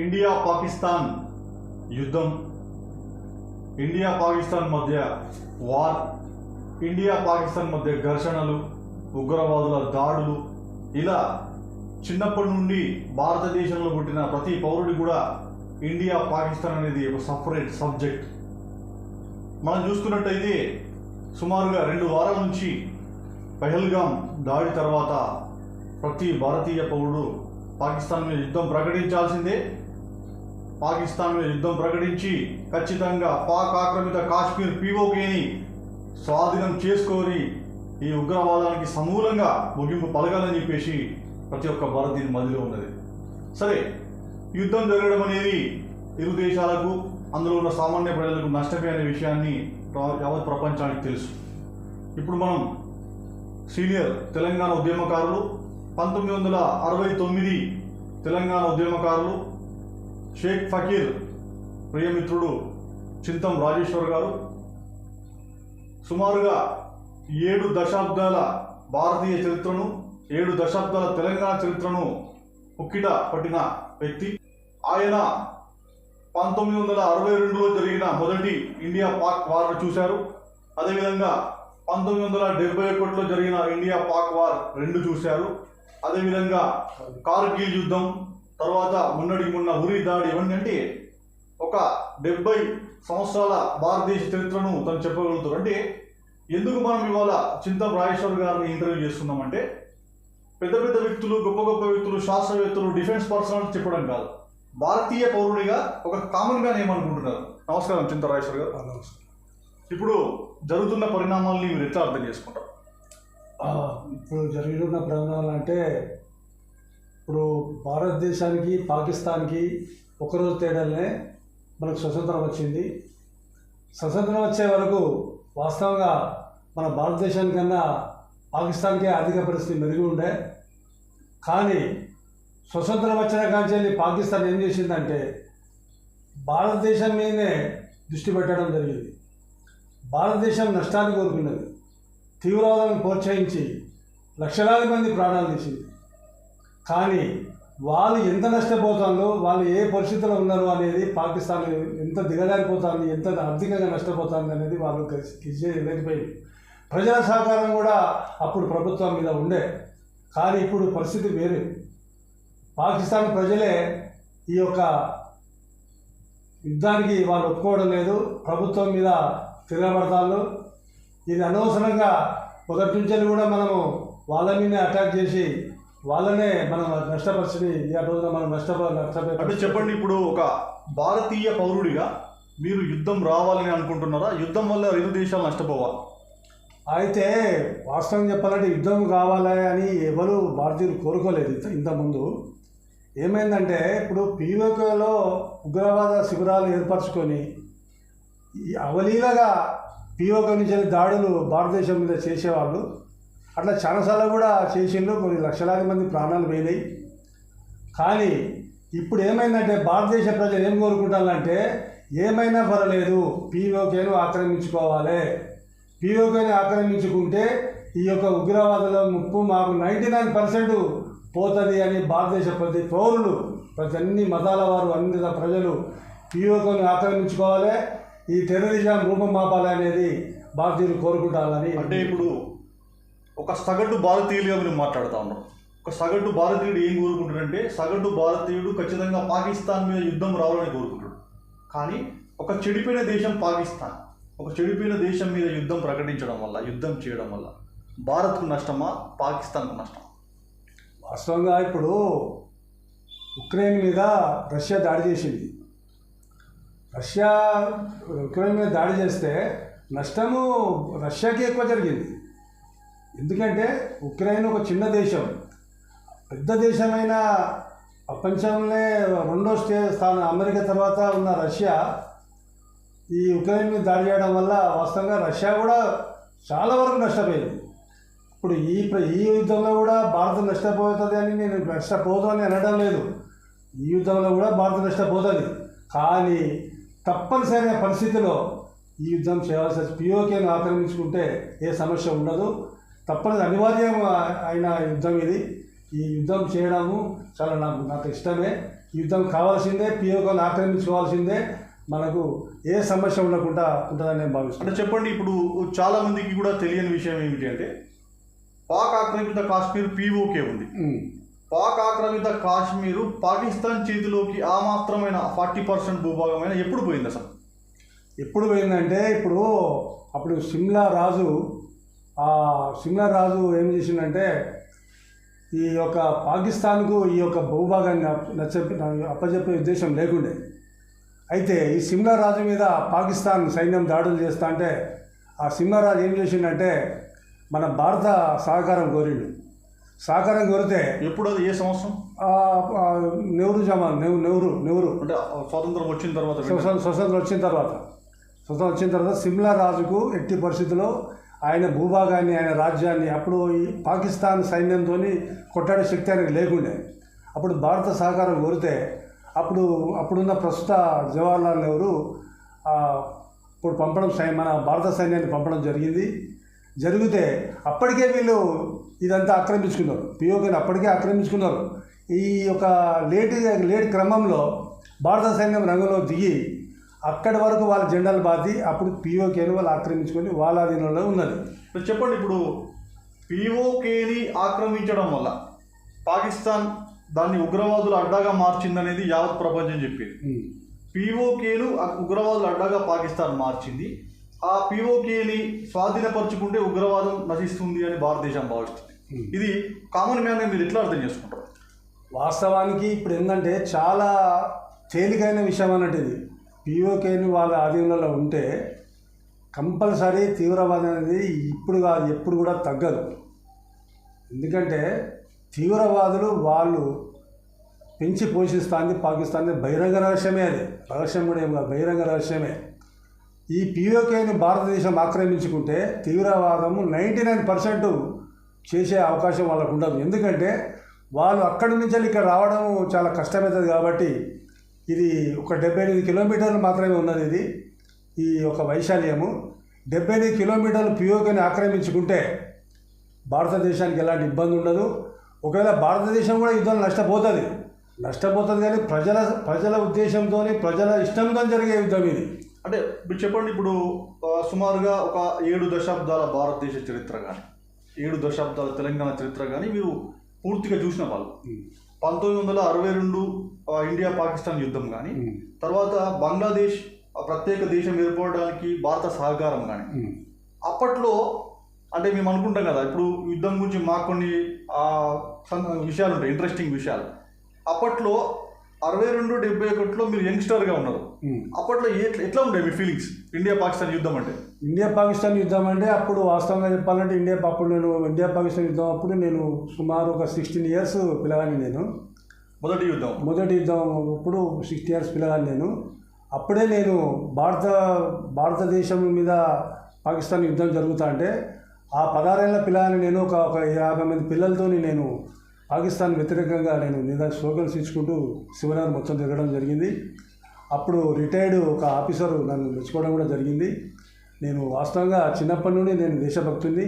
India Pakistan యుద్ధం India Pakistan మధ్య war India Pakistan మధ్య ఘర్షణలు ఉగ్రవాదుల దాడులు ఇలా చిన్నప్పటి నుండి భారతదేశంలో పుట్టిన ప్రతి పౌరుడి కూడా ఇండియా పాకిస్తాన్ అనేది ఒక సపరేట్ సబ్జెక్ట్. మనం చూసుకున్నట్టయితే సుమారుగా రెండు వారాల నుంచి పెహల్గాం దాడి తర్వాత ప్రతి భారతీయ పౌరుడు పాకిస్తాన్ మీద యుద్ధం ప్రకటించాల్సిందే. పాకిస్తాన్ మీద యుద్ధం ప్రకటించి ఖచ్చితంగా పాక్ ఆక్రమిత కాశ్మీర్ పీఓకేని స్వాధీనం చేసుకొని ఈ ఉగ్రవాదానికి సమూలంగా ముగింపు పలకాలని చెప్పేసి ప్రతి ఒక్క భారతీయ మదిలో ఉన్నది. సరే యుద్ధం జరగడం అనేది ఇరు దేశాలకు అందులో ఉన్న సామాన్య ప్రజలకు నష్టమే అనే విషయాన్ని యావత్ ప్రపంచానికి తెలుసు. ఇప్పుడు మనం సీనియర్ తెలంగాణ ఉద్యమకారులు పంతొమ్మిది వందల అరవై తొమ్మిది తెలంగాణ ఉద్యమకారులు షేక్ ఫకీర్ ప్రియమిత్రుడు చింతం రాజేశ్వర్ గారు సుమారుగా ఏడు దశాబ్దాల భారతీయ చరిత్రను ఏడు దశాబ్దాల తెలంగాణ చరిత్రను ఉక్కిట పట్టిన వ్యక్తి. ఆయన పంతొమ్మిది వందల అరవై రెండులో జరిగిన మొదటి ఇండియా పాక్ వార్ చూశారు. అదేవిధంగా పంతొమ్మిది వందల డెబ్బై ఒకటిలో జరిగిన ఇండియా పాక్ వార్ రెండు చూశారు. అదేవిధంగా కార్గిల్ యుద్ధం తర్వాత మున్నడికి మొన్న ఉరి దాడి ఇవన్నీ అంటే ఒక డెబ్బై సంవత్సరాల భారతదేశ చరిత్రను తను చెప్పగలుగుతారు. అంటే ఎందుకు మనం ఇవాళ చింతం రాజేశ్వర్ గారిని ఇంటర్వ్యూ చేస్తున్నామంటే పెద్ద పెద్ద వ్యక్తులు గొప్ప గొప్ప వ్యక్తులు శాస్త్రవేత్తలు డిఫెన్స్ పర్సనల్ చెప్పడం కాదు. భారతీయ పౌరుడిగా ఒక కామన్ మ్యాన్ ఏమనుకుంటున్నారు నమస్కారం చింత రాజేశ్వర్ గారు. ఇప్పుడు జరుగుతున్న పరిణామాలని మీరు ఎట్లా అర్థం చేసుకుంటారు? ఇప్పుడు జరుగుతున్న పరిణామాలు అంటే ఇప్పుడు భారతదేశానికి పాకిస్తాన్కి ఒకరోజు తేడాలనే మనకు స్వతంత్రం వచ్చింది. స్వతంత్రం వచ్చే వరకు వాస్తవంగా మన భారతదేశానికన్నా పాకిస్తాన్కే ఆర్థిక పరిస్థితి మెరుగు ఉండే. కానీ స్వతంత్రం వచ్చిన కాంచెల్లి పాకిస్తాన్ ఏం చేసిందంటే భారతదేశం మీదనే దృష్టి పెట్టడం జరిగింది. భారతదేశం నష్టాన్ని కోరుకున్నది తీవ్రవాదాన్ని ప్రోత్సహించి లక్షలాది మంది ప్రాణాలు తీసింది. కానీ వాళ్ళు ఎంత నష్టపోతుందో వాళ్ళు ఏ పరిస్థితిలో ఉన్నారు అనేది పాకిస్తాన్ ఎంత దిగజారిపోతుంది ఎంత ఆర్థికంగా నష్టపోతుంది అనేది వాళ్ళు లేకపోయింది ప్రజల సహకారం కూడా అప్పుడు ప్రభుత్వం మీద ఉండే. కానీ ఇప్పుడు పరిస్థితి వేరే. పాకిస్తాన్ ప్రజలే ఈ యొక్క యుద్ధానికి వాళ్ళు ఒప్పుకోవడం లేదు ప్రభుత్వం మీద తిరగబడతాళ్ళు ఇది అనవసరంగా మొదటి నుంచి కూడా మనము వాళ్ళ మీదనే అటాక్ చేసి వాళ్ళనే మనం నష్టపరిచి ఈ రోజున మనం నష్టపో అంటే నష్టపోయి చెప్పండి ఇప్పుడు ఒక భారతీయ పౌరుడిగా మీరు యుద్ధం రావాలని అనుకుంటున్నారా? యుద్ధం వల్ల ఇరు దేశాలు నష్టపోవాలి. అయితే వాస్తవం చెప్పాలంటే యుద్ధం కావాలి అని ఎవరు భారతీయులు కోరుకోలేదు ఇంత- ఇంతకుముందు ఏమైందంటే ఇప్పుడు పీఓకేలో ఉగ్రవాద శిబిరాలు ఏర్పరచుకొని అవలీలగా పీఓకే నుంచి దాడులు భారతదేశం మీద చేసేవాళ్ళు. అట్లా చాలాసార్లు కూడా చేసిండ్రు కొన్ని లక్షలాది మంది ప్రాణాలు పోయినాయి. కానీ ఇప్పుడు ఏమైందంటే భారతదేశ ప్రజలు ఏం కోరుకుంటారంటే ఏమైనా పర్వాలేదు పీఓకేను ఆక్రమించుకోవాలి. పీఓకేని ఆక్రమించుకుంటే ఈ యొక్క ఉగ్రవాదుల ముప్పు మాకు నైంటీ నైన్ పర్సెంట్ పోతుంది అని భారతదేశ ప్రతి పౌరులు ప్రతి అన్ని మతాల వారు అన్ని ప్రజలు పీఓకేని ఆక్రమించుకోవాలి. ఈ టెర్రరిజం రూపం మాపాలి అనేది భారతీయులు కోరుకుంటారని అంటే ఇప్పుడు ఒక సగటు భారతీయులుగా మీరు మాట్లాడుతూ ఉన్నారు. ఒక సగటు భారతీయుడు ఏం కోరుకుంటాడంటే సగటు భారతీయుడు ఖచ్చితంగా పాకిస్తాన్ మీద యుద్ధం రావాలని కోరుకుంటాడు. కానీ ఒక చెడిపోయిన దేశం పాకిస్తాన్ ఒక చెడిపోయిన దేశం మీద యుద్ధం ప్రకటించడం వల్ల యుద్ధం చేయడం వల్ల భారత్కు నష్టమా పాకిస్తాన్కు నష్టమా? వాస్తవంగా ఇప్పుడు ఉక్రెయిన్ మీద రష్యా దాడి చేసింది. రష్యా ఉక్రెయిన్ మీద దాడి చేస్తే నష్టము రష్యాకి ఎక్కువ జరిగింది. ఎందుకంటే ఉక్రెయిన్ ఒక చిన్న దేశం. పెద్ద దేశమైన ప్రపంచంలో రెండో స్టే స్థానం అమెరికా తర్వాత ఉన్న రష్యా ఈ ఉక్రెయిన్ మీద దాడి చేయడం వల్ల వాస్తవంగా రష్యా కూడా చాలా వరకు నష్టపోయింది. ఇప్పుడు ఈ ఈ యుద్ధంలో కూడా భారత్ నష్టపోతుంది అని నేను నష్టపోదు అని అనడం లేదు. ఈ యుద్ధంలో కూడా భారత్ నష్టపోతుంది. కానీ తప్పనిసరిగా పరిస్థితిలో ఈ యుద్ధం చేయాల్సి పిఓకేను ఆక్రమించుకుంటే ఏ సమస్య ఉండదు. తప్పని అనివార్యం అయిన యుద్ధం ఇది. ఈ యుద్ధం చేయడము చాలా నాకు నాకు ఇష్టమే. ఈ యుద్ధం కావాల్సిందే పిఓకలు ఆక్రమించుకోవాల్సిందే. మనకు ఏ సమస్య ఉండకుండా ఉంటుందని నేను భావిస్తున్నాను. అంటే చెప్పండి ఇప్పుడు చాలా మందికి కూడా తెలియని విషయం ఏమిటి అంటే పాక్ ఆక్రమిత కాశ్మీర్ పీఓకే ఉంది. పాక్ ఆక్రమిత కాశ్మీరు పాకిస్తాన్ చేతిలోకి ఆ మాత్రమైన ఫార్టీ పర్సెంట్ భూభాగమైన ఎప్పుడు పోయింది అసలు? ఎప్పుడు పోయిందంటే ఇప్పుడు అప్పుడు సిమ్లా రాజు ఆ సిమ్లా రాజు ఏం చేసిందంటే ఈ యొక్క పాకిస్తాన్కు ఈ యొక్క భూభాగాన్ని నచ్చ అప్పచెప్పే ఉద్దేశం లేకుండే. అయితే ఈ సిమ్లా రాజు మీద పాకిస్తాన్ సైన్యం దాడులు చేస్తా అంటే ఆ సిమ్లా రాజు ఏం చేసిండంటే మన భారత సహకారం కోరిండు. సహకారం కోరితే ఎప్పుడు ఏ సంవత్సరం? నెహ్రూ జమాన్ నెహ్రూ నెహ్రూ నెహ్రూ. అంటే స్వాతంత్రం వచ్చిన తర్వాత స్వతం- స్వతంత్రం వచ్చిన తర్వాత. స్వతంత్రం వచ్చిన తర్వాత సిమ్లా రాజుకు ఎట్టి పరిస్థితుల్లో ఆయన భూభాగాన్ని ఆయన రాజ్యాన్ని అప్పుడు ఈ పాకిస్తాన్ సైన్యంతో కొట్టాడే శక్తి ఆయనకు లేకుండే. అప్పుడు భారత సహకారం కోరితే అప్పుడు అప్పుడున్న ప్రస్తుత జవహర్లాల్ నెహ్రూ ఇప్పుడు పంపడం సై మన భారత సైన్యాన్ని పంపడం జరిగింది. జరిగితే అప్పటికే వీళ్ళు ఇదంతా ఆక్రమించుకున్నారు. పిఓకేని అప్పటికే ఆక్రమించుకున్నారు. ఈ యొక్క లేట్ లేట్ క్రమంలో భారత సైన్యం రంగంలో దిగి అక్కడి వరకు వాళ్ళ జెండాలు బాతి అప్పుడు పిఓకేని వాళ్ళు ఆక్రమించుకొని వాళ్ళ అధీనంలో ఉన్నది. ఇప్పుడు చెప్పండి ఇప్పుడు పిఓకేని ఆక్రమించడం వల్ల పాకిస్తాన్ దాన్ని ఉగ్రవాదుల అడ్డాగా మార్చిందనేది యావత్ ప్రపంచం చెప్పింది. పిఓకేను ఉగ్రవాదుల అడ్డాగా పాకిస్తాన్ మార్చింది. ఆ పిఓకేని స్వాధీనపరుచుకుంటే ఉగ్రవాదం నశిస్తుంది అని భారతదేశం భావిస్తుంది. ఇది కామన్ మ్యాన్ మీరు ఎట్లా అర్థం చేసుకుంటారు? వాస్తవానికి ఇప్పుడు ఏంటంటే చాలా తేలికైన విషయం అన్నట్టు ఇది. పిఓకేని వాళ్ళ ఆధీనంలో ఉంటే కంపల్సరీ తీవ్రవాదం అనేది ఇప్పుడు కాదు ఎప్పుడు కూడా తగ్గదు. ఎందుకంటే తీవ్రవాదులు వాళ్ళు పెంచి పోషిస్తాంది పాకిస్తాన్ బహిరంగ రహస్యమే అది. రహస్యం కూడా ఏం కాదు బహిరంగ రహస్యమే. ఈ పిఓకేని భారతదేశం ఆక్రమించుకుంటే తీవ్రవాదము నైంటీ నైన్ పర్సెంట్ చేసే అవకాశం వాళ్ళకు ఉండదు. ఎందుకంటే వాళ్ళు అక్కడి నుంచి వెళ్ళి ఇక్కడ రావడం చాలా కష్టమవుతుంది కాబట్టి ఇది ఒక డెబ్బై ఎనిమిది కిలోమీటర్లు మాత్రమే ఉన్నది ఇది. ఈ యొక్క వైశాల్యము. డెబ్బై ఎనిమిది కిలోమీటర్లు పిఓకేని ఆక్రమించుకుంటే భారతదేశానికి ఎలాంటి ఇబ్బంది ఉండదు. ఒకవేళ భారతదేశం కూడా యుద్ధం నష్టపోతుంది. నష్టపోతుంది కానీ ప్రజల ప్రజల ఉద్దేశంతో ప్రజల ఇష్టంతో జరిగే యుద్ధం ఇది. అంటే మీరు చెప్పండి ఇప్పుడు సుమారుగా ఒక ఏడు దశాబ్దాల భారతదేశ చరిత్ర కానీ ఏడు దశాబ్దాల తెలంగాణ చరిత్ర కానీ మీరు పూర్తిగా చూసిన వాళ్ళు. పంతొమ్మిది వందల అరవై రెండు ఇండియా పాకిస్తాన్ యుద్ధం కానీ తర్వాత బంగ్లాదేశ్ ప్రత్యేక దేశం ఏర్పడడానికి భారత సహకారం కానీ అప్పట్లో అంటే మేము అనుకుంటాం కదా ఇప్పుడు యుద్ధం గురించి మాకు కొన్ని విషయాలు ఉంటాయి ఇంట్రెస్టింగ్ విషయాలు. అప్పట్లో అరవై రెండు డెబ్బై ఒకటిలో మీరు యంగ్స్టర్గా ఉన్నారు. అప్పట్లో ఎట్లా ఎట్లా ఉండే మీ ఫీలింగ్స్? ఇండియా పాకిస్తాన్ యుద్ధం అంటే? ఇండియా పాకిస్తాన్ యుద్ధం అంటే అప్పుడు వాస్తవంగా చెప్పాలంటే ఇండియా అప్పుడు నేను ఇండియా పాకిస్తాన్ యుద్ధం అప్పుడు నేను సుమారు ఒక సిక్స్టీన్ ఇయర్స్ పిల్లగాని నేను. మొదటి యుద్ధం. మొదటి యుద్ధం అప్పుడు సిక్స్టీ ఇయర్స్ పిల్లగాని నేను. అప్పుడే నేను భారత భారతదేశం మీద పాకిస్తాన్ యుద్ధం జరుగుతా అంటే ఆ పదహారేళ్ళ పిల్లగాని నేను ఒక ఒక యాభై మంది పిల్లలతోని నేను పాకిస్తాన్ వ్యతిరేకంగా నేను నిదా స్లోగన్స్ ఇచ్చుకుంటూ శివనగర్ మొత్తం తిరగడం జరిగింది. అప్పుడు రిటైర్డ్ ఒక ఆఫీసర్ నన్ను మెచ్చుకోవడం కూడా జరిగింది. నేను వాస్తవంగా చిన్నప్పటి నుండి నేను దేశభక్తుని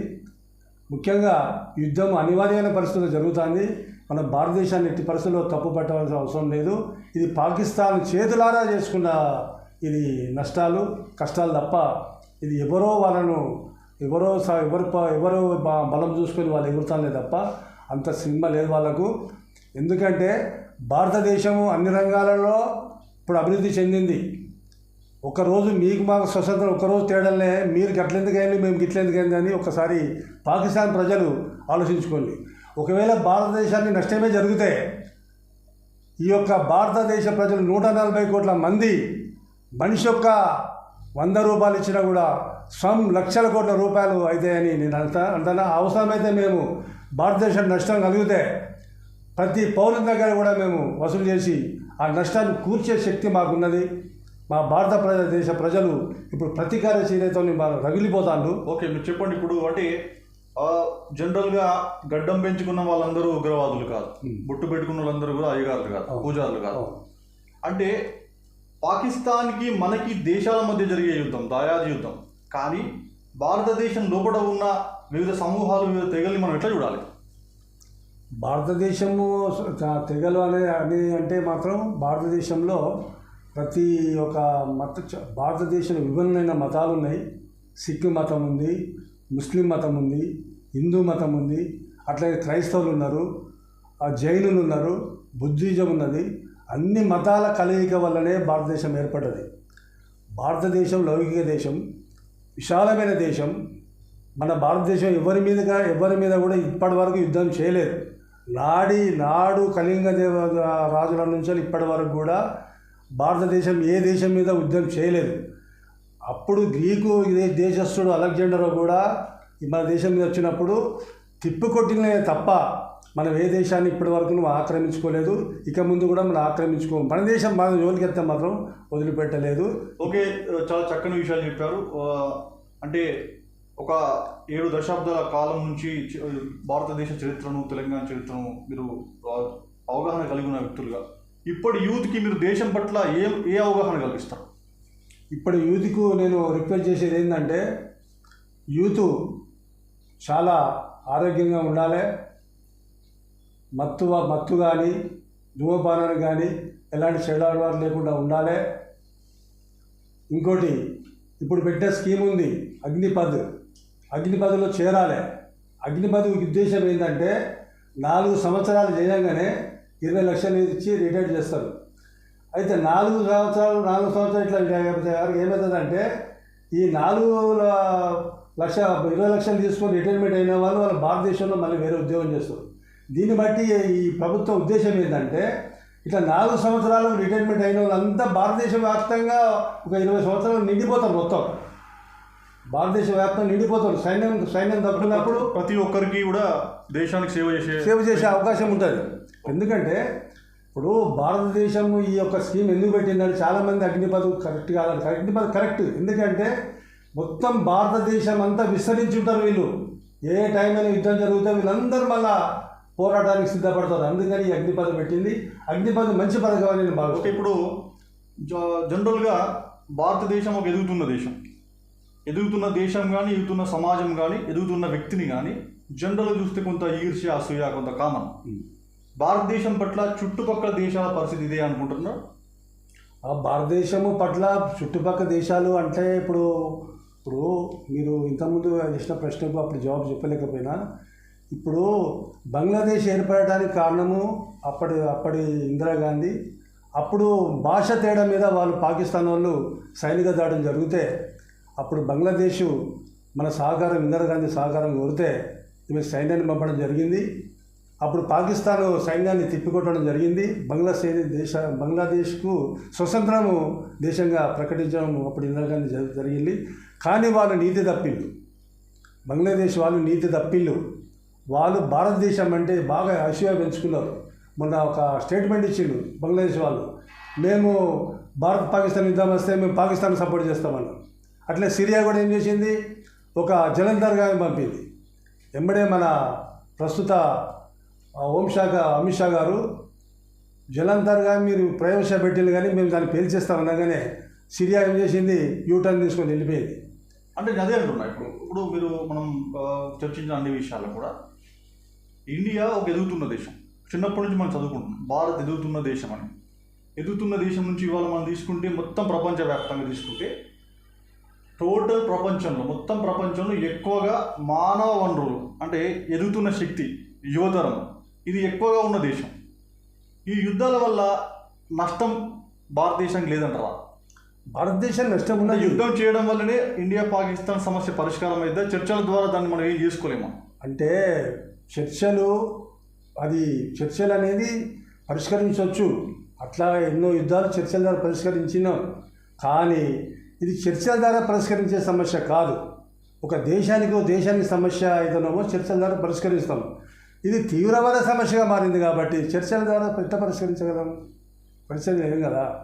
ముఖ్యంగా యుద్ధం అనివార్యమైన పరిస్థితుల్లో జరుగుతుంది. మన భారతదేశాన్ని ఎట్టి పరిస్థితుల్లో తప్పు పట్టవలసిన అవసరం లేదు. ఇది పాకిస్తాన్ చేతులారా చేసుకున్న ఇది నష్టాలు కష్టాలు తప్ప ఇది ఎవరో వాళ్ళను ఎవరో ఎవరు ఎవరో బలం చూసుకొని వాళ్ళు ఎగురుతానే తప్ప అంత సినిమా లేదు వాళ్ళకు. ఎందుకంటే భారతదేశము అన్ని రంగాలలో ఇప్పుడు అభివృద్ధి చెందింది. ఒకరోజు మీకు మాకు స్వతంత్రం ఒకరోజు తేడాలనే మీరు గట్లెందుకైంది అయింది మేము గిట్లెందుకైంది అని ఒకసారి పాకిస్తాన్ ప్రజలు ఆలోచించుకోండి. ఒకవేళ భారతదేశాన్ని నష్టమే జరిగితే ఈ యొక్క భారతదేశ ప్రజలు నూట నలభై కోట్ల మంది మనిషి యొక్క వంద రూపాయలు ఇచ్చినా కూడా స్వం లక్షల కోట్ల రూపాయలు అవుతాయని నేను అంటా అంత అవసరమైతే మేము భారతదేశం నష్టం కలిగితే ప్రతి పౌరుని దగ్గర కూడా మేము వసూలు చేసి ఆ నష్టాన్ని కూర్చే శక్తి మాకున్నది. మా భారత ప్రజ దేశ ప్రజలు ఇప్పుడు ప్రతీకార చర్యతో రగిలిపోతాను ఓకే మీరు చెప్పండి ఇప్పుడు అంటే జనరల్గా గడ్డం పెంచుకున్న వాళ్ళందరూ ఉగ్రవాదులు కాదు. బొట్టు పెట్టుకున్న వాళ్ళందరూ కూడా అయ్యగారులు కాదు. పూజారులు కాదు. అంటే పాకిస్తాన్కి మనకి దేశాల మధ్య జరిగే యుద్ధం దాయాది యుద్ధం. కానీ భారతదేశం లోపల ఉన్న వివిధ సమూహాలు వివిధ తెగల్ని మనం ఎట్లా చూడాలి? భారతదేశము తెగలు అనే అని అంటే మాత్రం భారతదేశంలో ప్రతి ఒక్క మత భారతదేశంలో విభిన్నమైన మతాలు ఉన్నాయి. సిక్కు మతం ఉంది ముస్లిం మతం ఉంది హిందూ మతం ఉంది అట్లాగే క్రైస్తవులు ఉన్నారు జైనులు ఉన్నారు బుద్ధిజం ఉన్నది. అన్ని మతాల కలయిక వల్లనే భారతదేశం ఏర్పడ్డది. భారతదేశం లౌకిక దేశం విశాలమైన దేశం మన భారతదేశం ఎవరి మీద ఎవరి మీద కూడా ఇప్పటి వరకు యుద్ధం చేయలేదు. నాడి నాడు కళింగ దేవ రాజుల నుంచి ఇప్పటి వరకు కూడా భారతదేశం ఏ దేశం మీద యుద్ధం చేయలేదు. అప్పుడు గ్రీకు ఇదే దేశస్థుడు అలెగ్జాండర్ కూడా మన దేశం మీద వచ్చినప్పుడు తిప్పికొట్టినే తప్ప మనం ఏ దేశాన్ని ఇప్పటి వరకు నువ్వు ఆక్రమించుకోలేదు ఇక ముందు కూడా మనం ఆక్రమించుకో మన దేశం మన జోలికి మాత్రం వదిలిపెట్టలేదు. ఓకే చాలా చక్కని విషయాలు చెప్పారు. అంటే ఒక ఏడు దశాబ్దాల కాలం నుంచి భారతదేశ చరిత్రను తెలంగాణ చరిత్రను మీరు అవగాహన కలిగి ఉన్న వ్యక్తులుగా. ఇప్పటి యూత్కి మీరు దేశం పట్ల ఏ ఏ అవగాహన కలిగిస్తారు? ఇప్పటి యూత్కు నేను రిక్వెస్ట్ చేసేది ఏంటంటే యూత్ చాలా ఆరోగ్యంగా ఉండాలి. మత్తు మత్తు కానీ ధూమపానాలు కానీ ఎలాంటి చెడు అలవాటు లేకుండా ఉండాలి. ఇంకోటి ఇప్పుడు పెట్టే స్కీమ్ ఉంది అగ్నిపథ్. అగ్నిపథ్లో చేరాలి. అగ్నిపథ్ ఉద్దేశం ఏంటంటే నాలుగు సంవత్సరాలు చేయగానే ఇరవై లక్షలు ఇచ్చి రిటైర్ చేస్తారు. అయితే నాలుగు సంవత్సరాలు నాలుగు సంవత్సరాలు ఇట్లా లేకపోతే ఏమవుతుందంటే ఈ నాలుగు లక్ష ఇరవై లక్షలు తీసుకొని రిటైర్మెంట్ అయిన వాళ్ళు వాళ్ళ భారతదేశంలో మళ్ళీ వేరే ఉద్యోగం చేస్తారు. దీన్ని బట్టి ఈ ప్రభుత్వ ఉద్దేశం ఏంటంటే ఇట్లా నాలుగు సంవత్సరాలు రిటైర్మెంట్ అయిన వాళ్ళంతా భారతదేశ వ్యాప్తంగా ఒక ఇరవై సంవత్సరాలు నిండిపోతారు మొత్తం. భారతదేశ వ్యాప్తంగా నిండిపోతారు సైన్యం సైన్యం తప్పినప్పుడు ప్రతి ఒక్కరికి కూడా దేశానికి సేవ చేసే సేవ చేసే అవకాశం ఉంటుంది. ఎందుకంటే ఇప్పుడు భారతదేశం ఈ యొక్క స్కీమ్ ఎందుకు పెట్టిందంటే చాలామంది అగ్నిపథ్ కరెక్ట్ కాదండి అగ్నిపథ్ కరెక్ట్. ఎందుకంటే మొత్తం భారతదేశం అంతా విస్తరించి ఉంటారు వీళ్ళు. ఏ టైం అయినా యుద్ధం జరిగితే వీళ్ళందరూ మళ్ళా పోరాటానికి సిద్ధపడతారు. అందుకని ఈ అగ్నిపథ్ పెట్టింది. అగ్నిపథ్ మంచి పథకం అని నేను భావిస్తాను ఇప్పుడు జనరల్గా భారతదేశం ఒక ఎదుగుతున్న దేశం. ఎదుగుతున్న దేశం కానీ ఎదుగుతున్న సమాజం కానీ ఎదుగుతున్న వ్యక్తిని కానీ జనరల్గా చూస్తే కొంత ఈర్ష్య అసూయ కొంత కామన్. భారతదేశం పట్ల చుట్టుపక్కల దేశాల పరిస్థితి ఇదే అనుకుంటున్నారు ఆ భారతదేశము పట్ల చుట్టుపక్కల దేశాలు అంటే ఇప్పుడు ఇప్పుడు మీరు ఇంతకుముందు చేసిన ప్రశ్నకు అప్పుడు జవాబు చెప్పలేకపోయినా ఇప్పుడు బంగ్లాదేశ్ ఏర్పడటానికి కారణము అప్పటి అప్పటి ఇందిరాగాంధీ అప్పుడు భాష తేడా మీద వాళ్ళు పాకిస్తాన్ వాళ్ళు సైనిక దాడులు జరిగితే అప్పుడు బంగ్లాదేశ్ మన సహకారం ఇందిరాగాంధీ సహకారం కోరితే ఈమె సైన్యాన్ని పంపడం జరిగింది. అప్పుడు పాకిస్తాన్ సైన్యాన్ని తిప్పికొట్టడం జరిగింది. బంగ్లాదేశ్ దేశ బంగ్లాదేశ్కు స్వతంత్రము దేశంగా ప్రకటించడం అప్పుడు ఇందిరాగాంధీ జరిగింది. కానీ వాళ్ళు నీతి తప్పిళ్ళు. బంగ్లాదేశ్ వాళ్ళు నీతి తప్పిళ్ళు. వాళ్ళు భారతదేశం అంటే బాగా అసూయ పెంచుకున్నారు. మొన్న ఒక స్టేట్మెంట్ ఇచ్చిండు బంగ్లాదేశ్ వాళ్ళు. మేము భారత్ పాకిస్తాన్ యుద్ధం వస్తే మేము పాకిస్తాన్ సపోర్ట్ చేస్తామన్నాం అట్లే సిరియా కూడా ఏం చేసింది? ఒక జలంధర్గా పంపింది. వెంబడే మన ప్రస్తుత హోంశాఖ అమిత్ షా గారు జలంధర్గా మీరు ప్రయోగశాల కానీ మేము దాన్ని పేల్చేస్తామనగానే సిరియా ఏం చేసింది? యూటర్న్ తీసుకొని వెళ్ళిపోయింది. అంటే అదే అంటున్నా. ఇప్పుడు ఇప్పుడు మీరు మనం చర్చించిన అన్ని విషయాల్లో కూడా ఇండియా ఒక ఎదుగుతున్న దేశం. చిన్నప్పటి నుంచి మనం చదువుకుంటున్నాం. భారత్ ఎదుగుతున్న దేశం అని. ఎదుగుతున్న దేశం నుంచి ఇవాళ మనం తీసుకుంటే మొత్తం ప్రపంచవ్యాప్తంగా తీసుకుంటే టోటల్ ప్రపంచంలో మొత్తం ప్రపంచంలో ఎక్కువగా మానవ వనరులు అంటే ఎదుగుతున్న శక్తి యువతరం ఇది ఎక్కువగా ఉన్న దేశం. ఈ యుద్ధాల వల్ల నష్టం భారతదేశానికి లేదంటారా? భారతదేశం నష్టం అంటే ఉన్నది. యుద్ధం చేయడం వల్లనే ఇండియా పాకిస్తాన్ సమస్య పరిష్కారం అయితే చర్చల ద్వారా దాన్ని మనం ఏం చేసుకోలేమా? అంటే చర్చలు అది చర్చలు అనేది పరిష్కరించవచ్చు. అట్లా ఎన్నో యుద్ధాలు చర్చల ద్వారా పరిష్కరించినాం. కానీ ఇది చర్చల ద్వారా పరిష్కరించే సమస్య కాదు. ఒక దేశానికి ఒక దేశానికి సమస్య అయితేనేమో చర్చల ద్వారా పరిష్కరిస్తాం. ఇది తీవ్రమైన సమస్యగా మారింది కాబట్టి చర్చల ద్వారా ఎట్లా పరిష్కరించగలం? పరిష్కరించలేం కదా?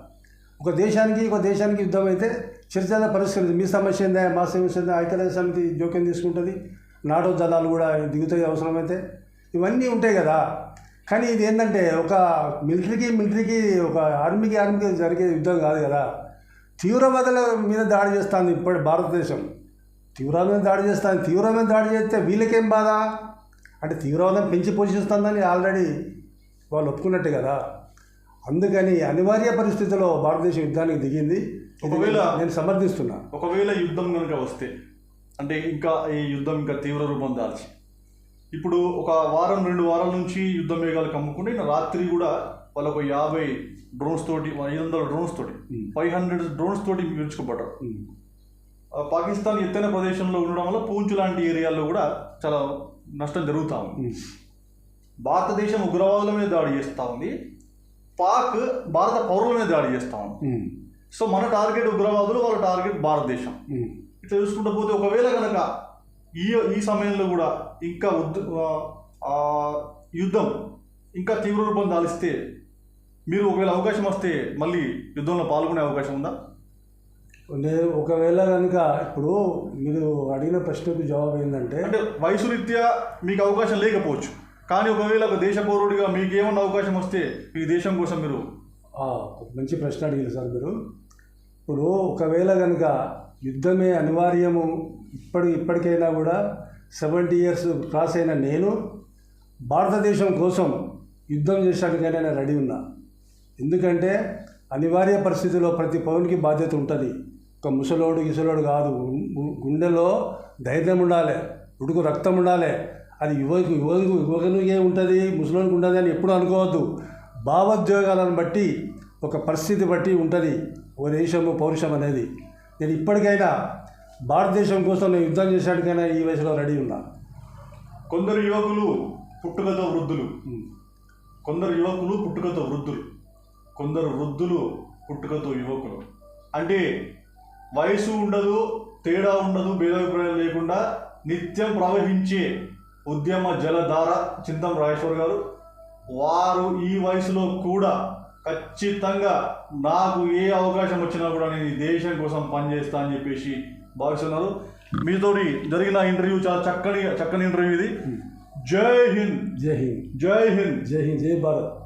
ఒక దేశానికి ఒక దేశానికి యుద్ధం అయితే చర్చల పరిష్కరించి మీ సమస్య ఏందా? మా సమస్య ఏందా? ఐక్యరాజ్య సమితి జోక్యం తీసుకుంటుంది. నాటో దళాలు కూడా దిగుతాయి అవసరమైతే. ఇవన్నీ ఉంటాయి కదా. కానీ ఇది ఏంటంటే ఒక మిలిటరీకి మిలిటరీకి ఒక ఆర్మీకి ఆర్మీకి జరిగే యుద్ధం కాదు కదా. తీవ్రవాదుల మీద దాడి చేస్తుంది ఇప్పటి భారతదేశం. తీవ్రమైన దాడి చేస్తాను తీవ్రమైన దాడి చేస్తే వీళ్ళకేం బాధ? అంటే తీవ్రవాదం పెంచి పోషిస్తుందని ఆల్రెడీ వాళ్ళు ఒప్పుకున్నట్టు కదా. అందుకని అనివార్య పరిస్థితిలో భారతదేశం యుద్ధానికి దిగింది. ఒకవేళ- నేను సమర్థిస్తున్నా. ఒకవేళ యుద్ధం కనుక వస్తే అంటే ఇంకా ఈ యుద్ధం ఇంకా తీవ్ర రూపం దాల్చి. ఇప్పుడు ఒక వారం రెండు వారాల నుంచి యుద్ధ మేఘాలు కమ్ముకుంటే రాత్రి కూడా వాళ్ళు ఒక యాభై డ్రోన్స్ తోటి ఐదు వందల డ్రోన్స్ తోటి. ఫైవ్ హండ్రెడ్ డ్రోన్స్ తోటి విరుచుకుపడ్డారు పాకిస్తాన్ ఎత్తైన ప్రదేశంలో ఉండడం వల్ల పూంచు లాంటి ఏరియాల్లో కూడా చాలా నష్టం జరుగుతూ ఉంది. భారతదేశం ఉగ్రవాదుల మీద దాడి చేస్తూ ఉంది పాక్ భారత పౌరుల మీద దాడి చేస్తూ ఉంది. సో మన టార్గెట్ ఉగ్రవాదులు వాళ్ళ టార్గెట్ భారతదేశం. ఇట్లా చూసుకుంటూ పోతే ఒకవేళ కనుక ఈ ఈ సమయంలో కూడా ఇంకా యుద్ధం ఇంకా తీవ్ర రూపం దాలిస్తే మీరు ఒకవేళ అవకాశం వస్తే మళ్ళీ యుద్ధంలో పాల్గొనే అవకాశం ఉందా? నేను ఒకవేళ కనుక ఇప్పుడు మీరు అడిగిన ప్రశ్నకు జవాబు ఏంటంటే అంటే వయసు రీత్యా మీకు అవకాశం లేకపోవచ్చు. కానీ ఒకవేళ ఒక దేశ పౌరుడిగా మీకు ఏమన్నా అవకాశం వస్తే మీ దేశం కోసం మీరు మంచి ప్రశ్న అడిగారు సార్ మీరు. ఇప్పుడు ఒకవేళ కనుక యుద్ధమే అనివార్యము ఇప్పటి ఇప్పటికైనా కూడా సెవెంటీ ఇయర్స్ క్రాస్ అయిన నేను భారతదేశం కోసం యుద్ధం చేసడానికైనా నేను రెడీ ఉన్నా. ఎందుకంటే అనివార్య పరిస్థితిలో ప్రతి పౌరునికి బాధ్యత ఉంటుంది. ఒక ముసలోడు గిసలోడు కాదు. గుండెలో ధైర్యం ఉండాలి ఉడుకు రక్తం ఉండాలి. అది యువకు యువకు యువకునికే ఉంటుంది ముసలోనికి ఉంటుంది అని ఎప్పుడు అనుకోవద్దు. భావోద్వేగాలను బట్టి ఒక పరిస్థితి బట్టి ఉంటుంది ఓ దేశము పౌరుషం అనేది. నేను ఇప్పటికైనా భారతదేశం కోసం నేను యుద్ధం చేసేటికైనా ఈ వయసులో రెడీ ఉన్నా. కొందరు యువకులు పుట్టుకతో వృద్ధులు. కొందరు యువకులు పుట్టుకతో వృద్ధులు. కొందరు వృద్ధులు పుట్టుకతో యువకులు. అంటే వయసు ఉండదు తేడా ఉండదు భేదాభిప్రాయం లేకుండా నిత్యం ప్రవహించే ఉద్యమ జలధార చింతం రాజేశ్వర్ గారు. వారు ఈ వయసులో కూడా ఖచ్చితంగా నాకు ఏ అవకాశం వచ్చినా కూడా నేను ఈ దేశం కోసం పనిచేస్తా అని చెప్పేసి భావిస్తున్నారు. మీతోటి జరిగిన ఇంటర్వ్యూ చాలా చక్కని చక్కని ఇంటర్వ్యూ ఇది. జై హింద్. జై హింద్. జై హింద్. జై హింద్. జై భారత్.